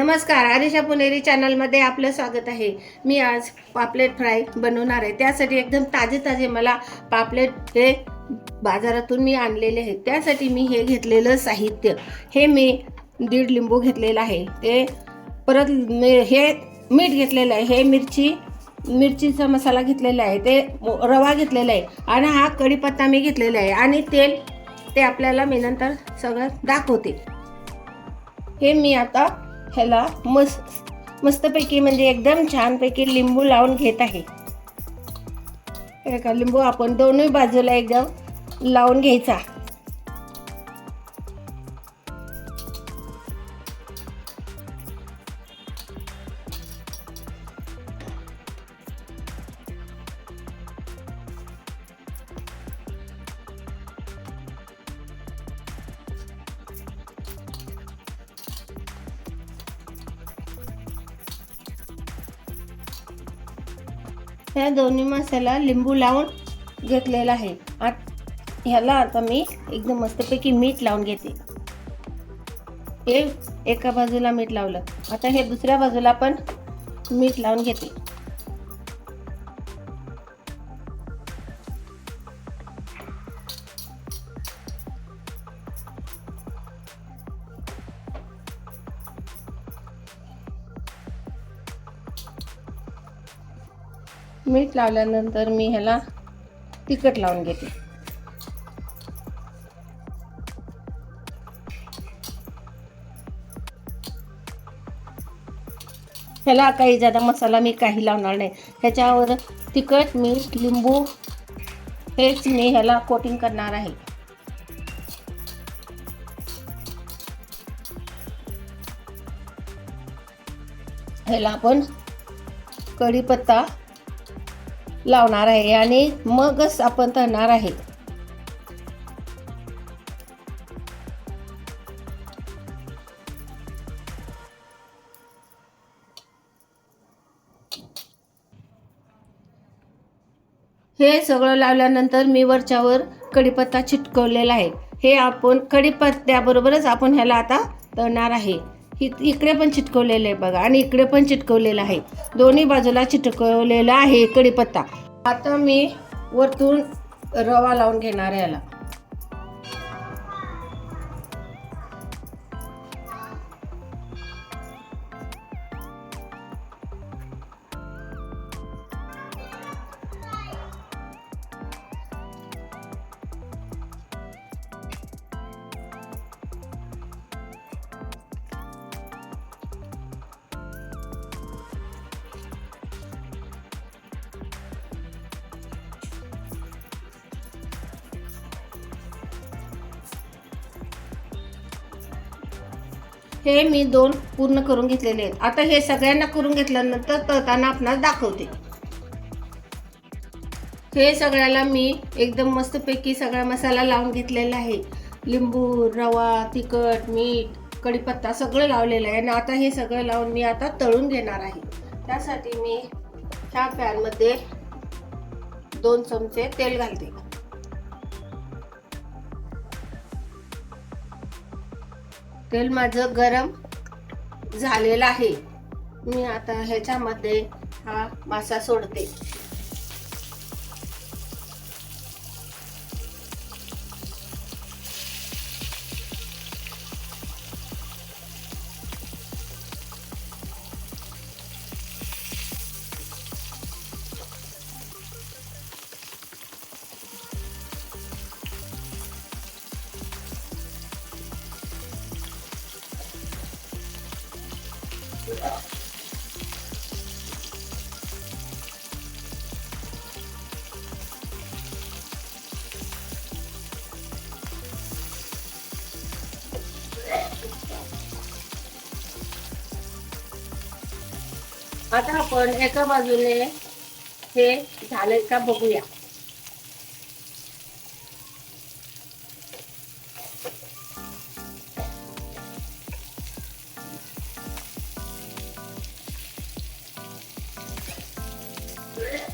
नमस्कार आरिशा पुणेरी चॅनलमध्ये आपलं स्वागत आहे. मी आज पापलेट फ्राय बनवणार आहे. त्यासाठी एकदम ताजे ताजे मला पापलेट हे बाजारातून मी आणलेले आहेत. त्यासाठी मी हे घेतलेलं साहित्य. हे मी दीड लिंबू घेतलेलं आहे. ते परत मी- हे मीठ घेतलेलं आहे. हे मिरची मिरचीचा मसाला घेतलेला आहे. ते रवा घेतलेला आहे आणि हा कढीपत्ता मी घेतलेला आहे आणि तेल ते आपल्याला मी नंतर सगळं दाखवते. हे मी आता ह्याला मस्त मस्तपैकी म्हणजे एकदम छानपैकी लिंबू लावून घेत आहे. का लिंबू आपण दोन्ही बाजूला एकदम लावून घ्यायचा. ह्या दोन्ही मसाला लिंबू लावून घेतलेला आहे. आत ह्याला आता मी एकदम मस्तपैकी मीठ लावून घेते. हे एका बाजूला मीठ लावलं. आता हे दुसऱ्या बाजूला पण मीठ लावून घेते. मीठ लावल्यानंतर मी ह्याला तिखट लावून घेते. ह्याला काही जादा मसाला मी काही लावणार नाही. ह्याच्यावर तिखट मीठ लिंबू हेच मी ह्याला कोटिंग करणार आहे. ह्याला आपण कढीपत्ता लावणार आहे आणि मगच आपण तळणार आहे. हे सगळं लावल्यानंतर मी वरच्यावर कढीपत्ता चिटकवलेला आहे. हे आपण कढीपत्त्याबरोबरच आपण ह्याला आता तळणार आहे. इ- इकडे पण चिटकवलेलं आहे बघा आणि इकडे पण चिटकवलेलं आहे. दोन्ही बाजूला चिटकवलेला आहे कढीपत्ता. आता मी वरतून रवा लावून घेणार आहे याला. हे मी दोन पूर्ण करून घेतलेले आहेत. आता हे सगळ्यांना करून घेतल्यानंतर तळताना आपणास दाखवते. हे सगळ्याला मी एकदम मस्तपैकी सगळा मसाला लावून घेतलेला आहे. लिंबू रवा तिखट मीठ कढीपत्ता सगळं लावलेलं आहे. आणि आता हे सगळं लावून मी आता तळून घेणार आहे. त्यासाठी मी ह्या पॅनमध्ये दोन चमचे तेल घालते. तेल माझं गरम झालेलं आहे. मी आता ह्याच्यामध्ये हा मासा सोडते. आता आपण एका बाजूने हे झालंय का बघूया. Yeah.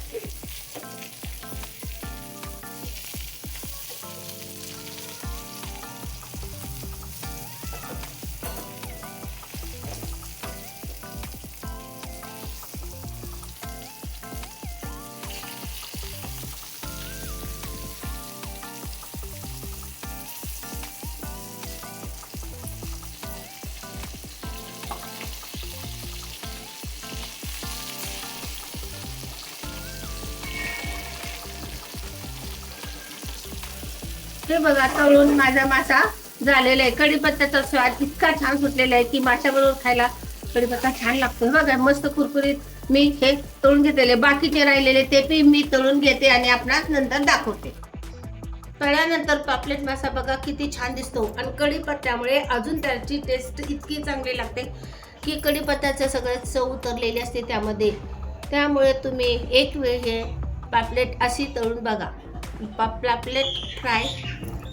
हे बघा तळून माझा मासा झालेला आहे. कढीपत्त्याचा स्वाद इतका छान सुटलेला आहे की माशाबरोबर खायला कढीपत्ता छान लागतो. हे बघा मस्त कुरकुरीत मी हे तळून घेतलेले. बाकीचे राहिलेले ते पी मी तळून घेते आणि आपणास नंतर दाखवते. तळल्यानंतर पापलेट मासा बघा किती छान दिसतो. आणि कढीपत्त्यामुळे अजून त्याची टेस्ट इतकी चांगली लागते की कढीपत्त्याचं सगळं चव उतरलेली असते त्यामध्ये. त्यामुळे तुम्ही एक वेळ हे पापलेट अशी तळून बघा. पापलेट फ्राय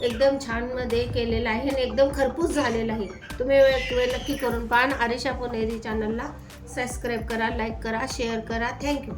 एकदम छानमध्ये केलेलं आहे आणि एकदम खरपूस झालेलं आहे. तुम्ही वेळ नक्की करून पाहा आरिशा पुणेरी चॅनलला सबस्क्राईब करा लाईक करा शेअर करा. थँक्यू